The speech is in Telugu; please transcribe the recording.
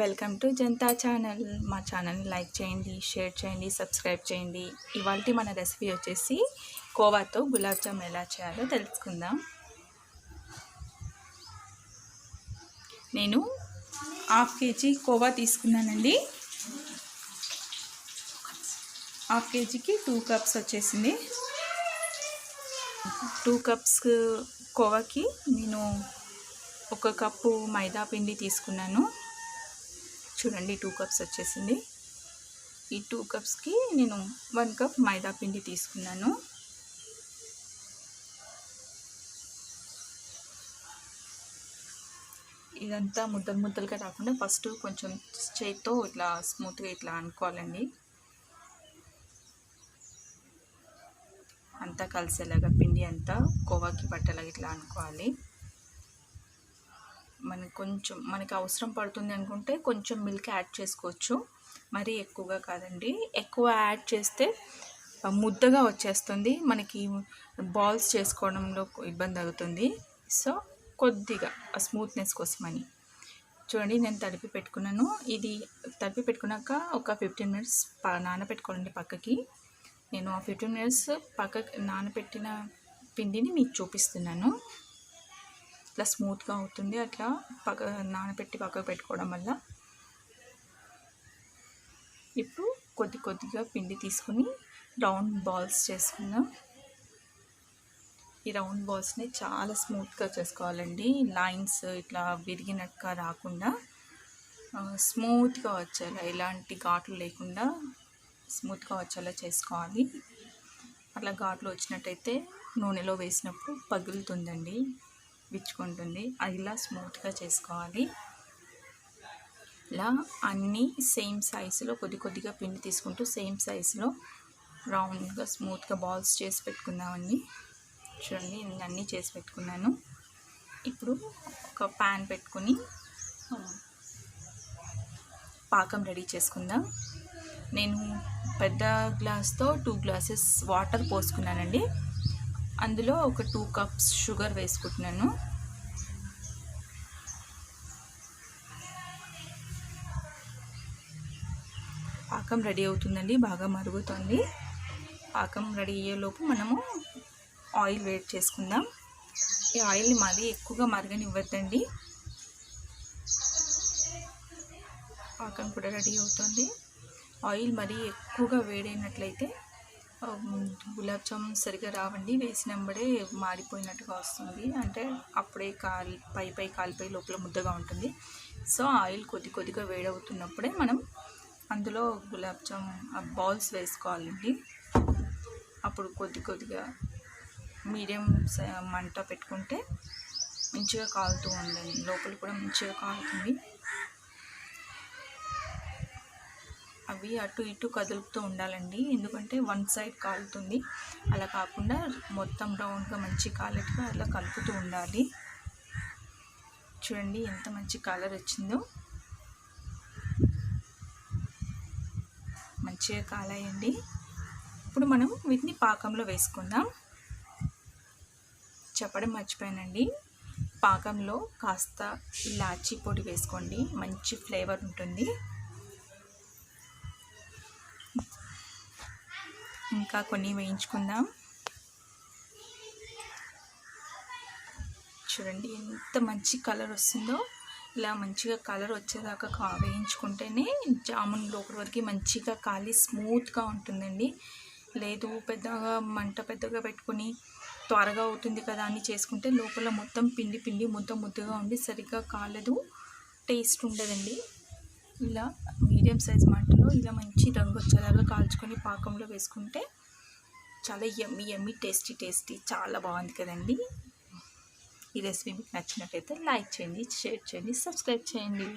Welcome to Janata channel. మా ఛానల్ని లైక్ చేయండి షేర్ చేయండి సబ్స్క్రైబ్ చేయండి. ఇవాళ మన రెసిపీ వచ్చేసి కోవాతో గులాబ్ జామ్ ఎలా చేయాలో తెలుసుకుందాం. నేను హాఫ్ కేజీ కోవా తీసుకున్నానండి. హాఫ్ కేజీకి టూ కప్స్ వచ్చేసింది. టూ కప్స్ కోవాకి నేను ఒక కప్పు మైదా పిండి తీసుకున్నాను. చూడండి టూ కప్స్ వచ్చేసింది. ఈ టూ కప్స్కి నేను వన్ కప్ మైదా పిండి తీసుకున్నాను. ఇదంతా ముద్దలు ముద్దలుగా రాకుండా ఫస్ట్ కొంచెం చేతితో ఇట్లా స్మూత్గా ఇట్లా అనుకోవాలండి. అంతా కలిసేలాగా పిండి అంతా కోవాకి పట్టేలాగా ఇట్లా అనుకోవాలి. మనకి కొంచెం మనకి అవసరం పడుతుంది అనుకుంటే కొంచెం మిల్క్ యాడ్ చేసుకోవచ్చు. మరీ ఎక్కువగా కాదండి. ఎక్కువ యాడ్ చేస్తే ముద్దగా వచ్చేస్తుంది. మనకి బాల్స్ చేసుకోవడంలో ఇబ్బంది అవుతుంది. సో కొద్దిగా స్మూత్నెస్ కోసమని. చూడండి నేను తడిపి పెట్టుకున్నాను. ఇది తడిపి పెట్టుకున్నాక ఒక ఫిఫ్టీన్ మినిట్స్ నానబెట్టుకోవాలండి పక్కకి. నేను ఆ ఫిఫ్టీన్ మినిట్స్ పక్క నానబెట్టిన పిండిని మీకు చూపిస్తున్నాను. ఇట్లా స్మూత్గా అవుతుంది. అట్లా పక్క నానబెట్టి పక్కకు పెట్టుకోవడం వల్ల. ఇప్పుడు కొద్ది కొద్దిగా పిండి తీసుకుని రౌండ్ బాల్స్ చేసుకుందాం. ఈ రౌండ్ బాల్స్ని చాలా స్మూత్గా చేసుకోవాలండి. లైన్స్ ఇట్లా విరిగినట్టుగా రాకుండా స్మూత్గా వచ్చేలా ఎలాంటి ఘాట్లు లేకుండా స్మూత్గా వచ్చేలా చేసుకోవాలి. అట్లా ఘాట్లు వచ్చినట్టయితే నూనెలో వేసినప్పుడు పగులుతుందండి. విచ్చుకుంటుంది అది ఇలా స్మూత్గా చేసుకోవాలి. ఇలా అన్నీ సేమ్ సైజులో కొద్ది కొద్దిగా పిండి తీసుకుంటూ సేమ్ సైజులో రౌండ్గా స్మూత్గా బాల్స్ చేసి పెట్టుకుందామండి చూడండి నేను అన్నీ చేసి పెట్టుకున్నాను. ఇప్పుడు ఒక ప్యాన్ పెట్టుకుని పాకం రెడీ చేసుకుందాం. నేను పెద్ద గ్లాస్తో టూ గ్లాసెస్ వాటర్ పోసుకున్నానండి. అందులో ఒక టూ కప్స్ షుగర్ వేసుకుంటున్నాను. పాకం రెడీ అవుతుందండి బాగా మరుగుతుంది. పాకం రెడీ అయ్యేలోపు మనము ఆయిల్ వేట్ చేసుకుందాం. ఈ ఆయిల్ని మరీ ఎక్కువగా మరగనివ్వద్దండి. పాకం కూడా రెడీ అవుతుంది. ఆయిల్ మరీ ఎక్కువగా వేడైనట్లయితే గులాబ్ జామున్ సరిగా రావండి వేసినప్పుడే మాడిపోయినట్టుగా వస్తుంది. అంటే అప్పుడే కాలి పై పై కాలిపోయి లోపల ముద్దగా ఉంటుంది. సో ఆయిల్ కొద్ది కొద్దిగా వేడవుతున్నప్పుడే మనం అందులో గులాబ్ జామున్ బాల్స్ వేసుకోవాలండి. అప్పుడు కొద్ది కొద్దిగా మీడియం మంట పెట్టుకుంటే మంచిగా కాలుతూ ఉందండి లోపల కూడా మంచిగా కాలుతుంది. అవి అటు ఇటు కదులుతూ ఉండాలండి. ఎందుకంటే వన్ సైడ్ కాలుతుంది. అలా కాకుండా మొత్తం రౌండ్గా మంచి కాలేట్గా అలా కలుపుతూ ఉండాలి. చూడండి ఎంత మంచి కలర్ వచ్చిందో. మంచిగా కాలాయండి. ఇప్పుడు మనం వీటిని పాకంలో వేసుకుందాం. చెప్పడం మర్చిపోయానండి. పాకంలో కాస్త ఇలాచీ పొడి వేసుకోండి. మంచి ఫ్లేవర్ ఉంటుంది. ఇంకా కొన్ని వేయించుకుందాం. చూడండి ఎంత మంచి కలర్ వస్తుందో. ఇలా మంచిగా కలర్ వచ్చేదాకా కా వేయించుకుంటేనే జామున్ లోపల వరకు మంచిగా కాలి స్మూత్గా ఉంటుందండి. లేదు పెద్దగా మంట పెద్దగా పెట్టుకొని త్వరగా అవుతుంది కదా అని చేసుకుంటే లోపల మొత్తం పిండి పిండి ముద్ద ముద్దగా ఉండి సరిగ్గా కాలేదు. టేస్ట్ ఉండదండి. ఇలా మీడియం సైజ్ మంటలో ఇలా మంచి రంగు వచ్చేలాగా కాల్చుకొని పాకంలో వేసుకుంటే చాలా ఎమ్మి ఎమ్మి టేస్టీ టేస్టీ చాలా బాగుంది కదండి. ఈ రెసిపీ మీకు నచ్చినట్టయితే లైక్ చేయండి షేర్ చేయండి సబ్స్క్రైబ్ చేయండి.